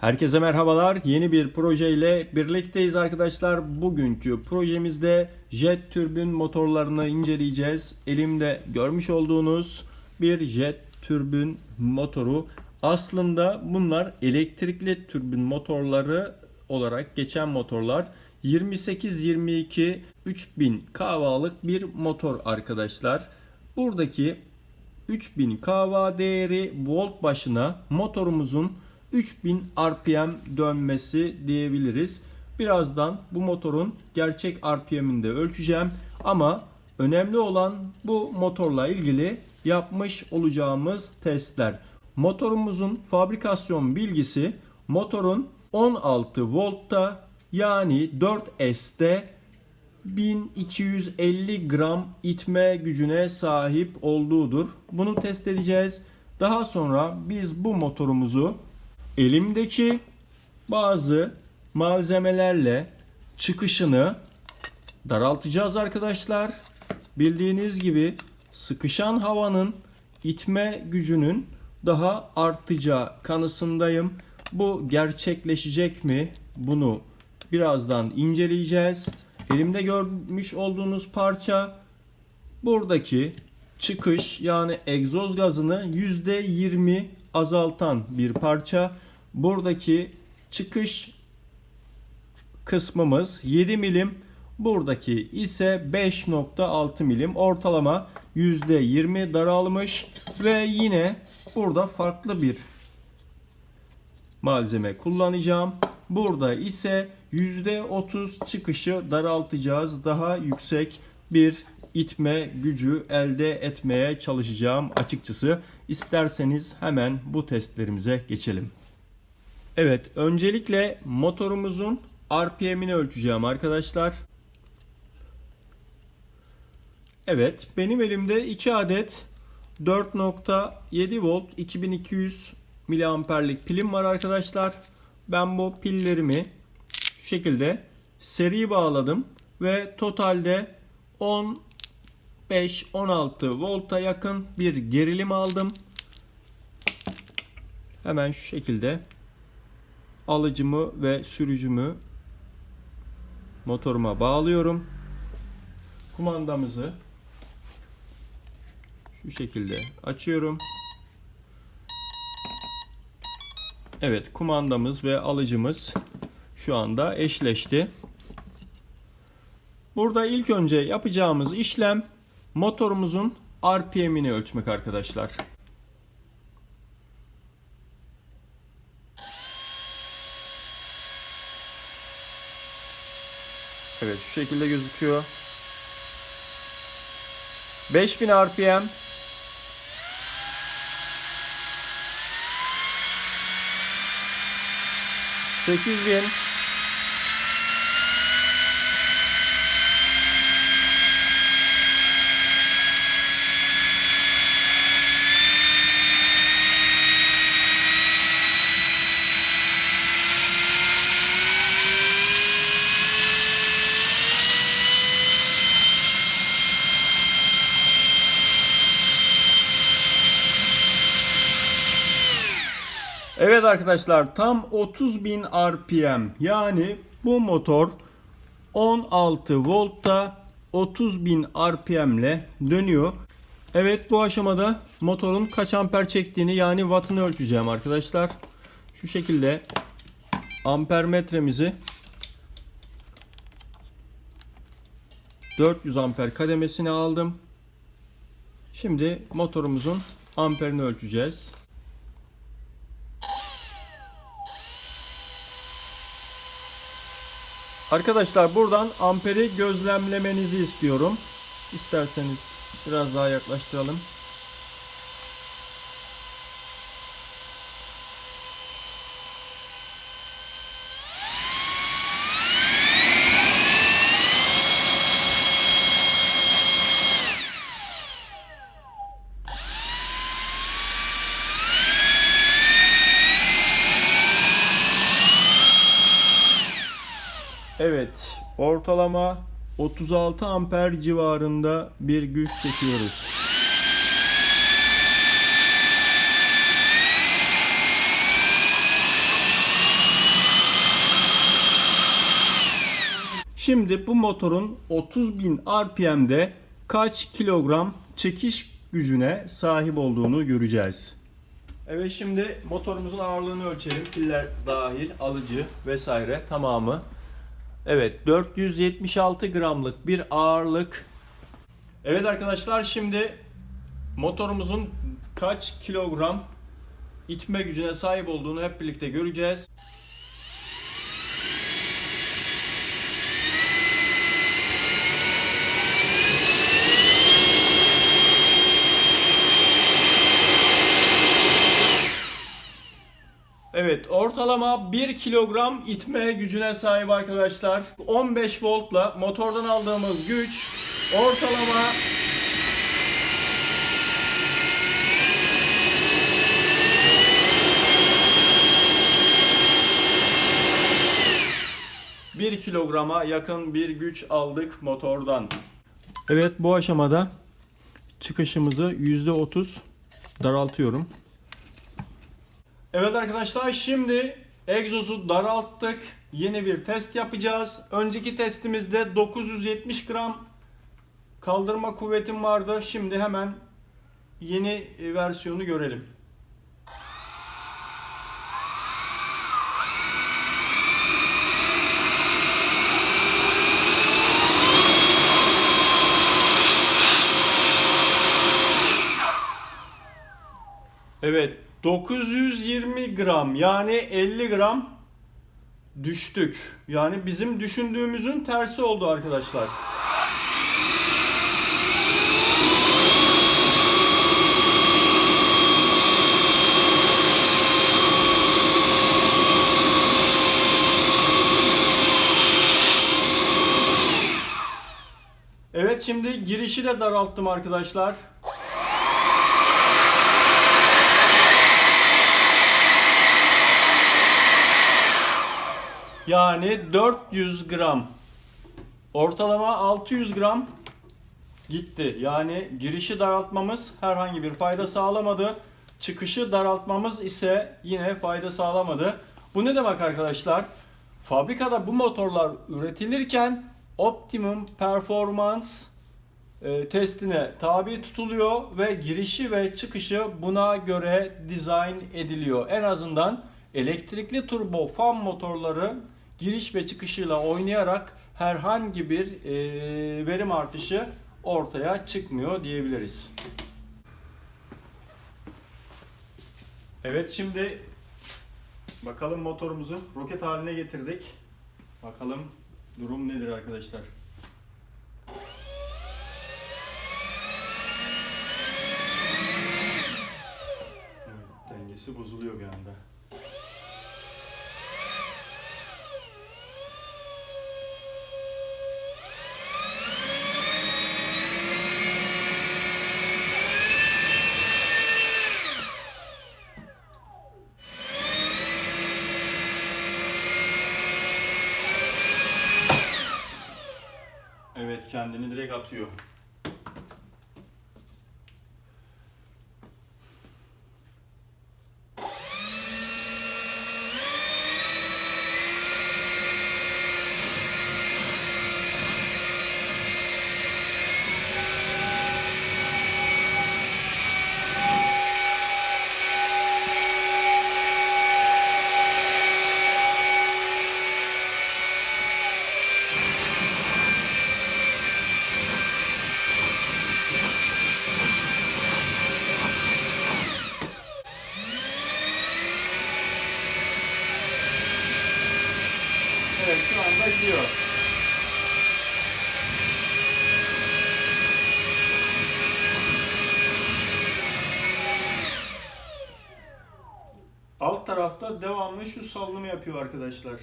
Herkese merhabalar. Yeni bir projeyle birlikteyiz arkadaşlar. Bugünkü projemizde jet türbin motorlarını inceleyeceğiz. Elimde görmüş olduğunuz bir jet türbin motoru. Aslında bunlar elektrikli türbin motorları olarak geçen motorlar. 28-22 3000 kW'lık bir motor arkadaşlar. Buradaki 3000 kW değeri volt başına motorumuzun 3000 RPM dönmesi diyebiliriz. Birazdan bu motorun gerçek RPM'ini de ölçeceğim ama önemli olan bu motorla ilgili yapmış olacağımız testler. Motorumuzun fabrikasyon bilgisi motorun 16 voltta yani 4S'te 1250 gram itme gücüne sahip olduğudur. Bunu test edeceğiz. Daha sonra biz bu motorumuzu elimdeki bazı malzemelerle çıkışını daraltacağız arkadaşlar. Bildiğiniz gibi sıkışan havanın itme gücünün daha artacağı kanısındayım. Bu gerçekleşecek mi? Bunu birazdan inceleyeceğiz. Elimde görmüş olduğunuz parça buradaki çıkış yani egzoz gazını %20 azaltan bir parça. Buradaki çıkış kısmımız 7 milim. Buradaki ise 5.6 milim. Ortalama %20 daralmış ve yine burada farklı bir malzeme kullanacağım. Burada ise %30 çıkışı daraltacağız. Daha yüksek bir itme gücü elde etmeye çalışacağım açıkçası. İsterseniz hemen bu testlerimize geçelim. Evet, öncelikle motorumuzun RPM'ini ölçeceğim arkadaşlar. Evet, benim elimde 2 adet 4.7 volt 2200 miliamperlik pilim var arkadaşlar. Ben bu pillerimi şu şekilde seri bağladım ve totalde 15-16 volta yakın bir gerilim aldım. Hemen şu şekilde alıcımı ve sürücümü motoruma bağlıyorum. Kumandamızı şu şekilde açıyorum. Evet kumandamız ve alıcımız şu anda eşleşti. Burada ilk önce yapacağımız işlem motorumuzun RPM'ini ölçmek arkadaşlar. Evet şu şekilde gözüküyor. 5000 RPM 8000 Evet arkadaşlar tam 30.000 RPM yani bu motor 16 voltta 30.000 RPM ile dönüyor. Evet bu aşamada motorun kaç amper çektiğini yani wattını ölçeceğim arkadaşlar. Şu şekilde amper metremizi 400 amper kademesine aldım. Şimdi motorumuzun amperini ölçeceğiz. Arkadaşlar buradan amperi gözlemlemenizi istiyorum. İsterseniz biraz daha yaklaştıralım. Evet, ortalama 36 amper civarında bir güç çekiyoruz. Şimdi bu motorun 30.000 RPM'de kaç kilogram çekiş gücüne sahip olduğunu göreceğiz. Evet şimdi motorumuzun ağırlığını ölçelim. Piller dahil, alıcı vesaire tamamı Evet 476 gramlık bir ağırlık. Evet arkadaşlar şimdi motorumuzun kaç kilogram itme gücüne sahip olduğunu hep birlikte göreceğiz. Evet ortalama 1 kilogram itme gücüne sahip arkadaşlar. 15 voltla motordan aldığımız güç ortalama bir kilograma yakın bir güç aldık motordan. Evet bu aşamada çıkışımızı %30 daraltıyorum. Evet arkadaşlar şimdi egzozu daralttık. Yeni bir test yapacağız. Önceki testimizde 970 gram kaldırma kuvvetim vardı. Şimdi hemen yeni versiyonu görelim. Evet 920 gram yani 50 gram düştük. Yani bizim düşündüğümüzün tersi oldu arkadaşlar. Evet şimdi girişi de daralttım arkadaşlar. Yani 400 gram. Ortalama 600 gram gitti. Yani girişi daraltmamız herhangi bir fayda sağlamadı. Çıkışı daraltmamız ise yine fayda sağlamadı. Bu ne demek arkadaşlar? Fabrikada bu motorlar üretilirken optimum performance e, testine tabi tutuluyor ve girişi ve çıkışı buna göre dizayn ediliyor. En azından elektrikli turbo fan motorları giriş ve çıkışıyla oynayarak herhangi bir e, verim artışı ortaya çıkmıyor diyebiliriz. Evet şimdi bakalım motorumuzu roket haline getirdik. Bakalım durum nedir arkadaşlar. Evet, dengesi bozuluyor bir anda. Evet kendini direkt atıyor. Evet şu anda gidiyor. Alt tarafta devamlı şu sallımı yapıyor arkadaşlar.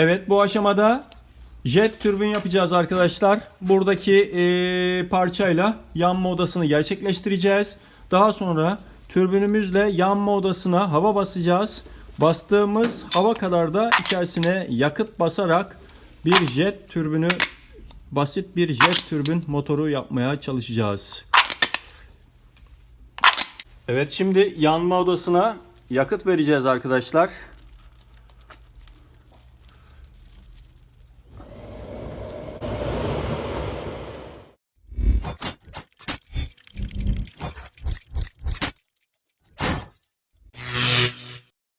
Evet bu aşamada jet türbin yapacağız arkadaşlar. Buradaki eee, parçayla yanma odasını gerçekleştireceğiz. Daha sonra türbünümüzle yanma odasına hava basacağız. Bastığımız hava kadar da içerisine yakıt basarak bir jet türbünü basit bir jet türbün motoru yapmaya çalışacağız. Evet şimdi yanma odasına yakıt vereceğiz arkadaşlar.